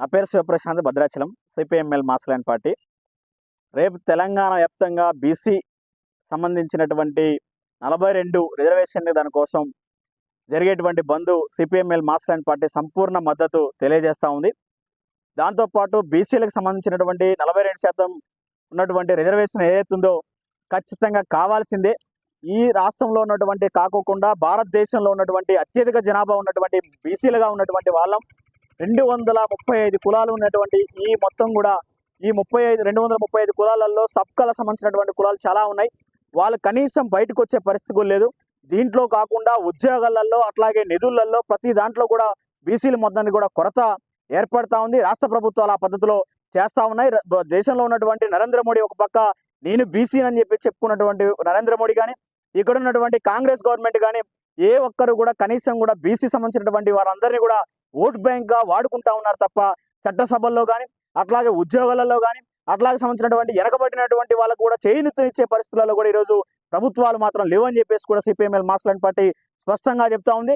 నా పేరు Sivaprasanth Bhadrachalam CPML mass line party. రేపు తెలంగాణ వ్యాప్తంగా బీసీ సంబంధించినటువంటి నలభై రెండు రిజర్వేషన్ దానికోసం జరిగేటువంటి బంధు సిపిఎంఎల్ మాస్లాండ్ పార్టీ సంపూర్ణ మద్దతు తెలియజేస్తూ ఉంది. దాంతోపాటు బీసీలకు సంబంధించినటువంటి నలభై రెండు శాతం ఉన్నటువంటి రిజర్వేషన్ ఏదైతుందో ఖచ్చితంగా కావాల్సిందే. ఈ రాష్ట్రంలో ఉన్నటువంటి కాకోకుండా భారతదేశంలో ఉన్నటువంటి అత్యధిక జనాభా ఉన్నటువంటి బీసీలుగా ఉన్నటువంటి వాళ్ళం రెండు వందల ముప్పై ఐదు కులాలు ఉన్నటువంటి ఈ మొత్తం కూడా ఈ ముప్పై ఐదు రెండు వందల ముప్పై ఐదు కులాలలో సబ్కల సంబంధించినటువంటి కులాలు చాలా ఉన్నాయి. వాళ్ళు కనీసం బయటకు వచ్చే పరిస్థితి కూడా లేదు. దీంట్లో కాకుండా ఉద్యోగాలలో అట్లాగే నిధులలో ప్రతి దాంట్లో కూడా బీసీల మొత్తానికి కూడా కొరత ఏర్పడతా ఉంది. రాష్ట్ర ప్రభుత్వాలు ఆ పద్ధతిలో చేస్తా ఉన్నాయి. దేశంలో ఉన్నటువంటి నరేంద్ర మోడీ ఒక పక్క నేను బీసీ అని చెప్పి చెప్పుకున్నటువంటి నరేంద్ర మోడీ కానీ ఇక్కడ ఉన్నటువంటి కాంగ్రెస్ గవర్నమెంట్ కానీ ఏ ఒక్కరు కూడా కనీసం కూడా బీసీ సంబంధించినటువంటి వారందరినీ కూడా ఓట్ బ్యాంక్గా వాడుకుంటా ఉన్నారు తప్ప చట్టసభల్లో కానీ అట్లాగే ఉద్యోగాలలో కానీ అట్లాగే సంబంధించినటువంటి వెనకబడినటువంటి వాళ్ళకు కూడా చేయూతనిచ్చే పరిస్థితులలో కూడా ఈరోజు ప్రభుత్వాలు మాత్రం లేవని చెప్పేసి కూడా సిపిఎంఎల్ మాస్లాంటి పార్టీ స్పష్టంగా చెప్తా ఉంది.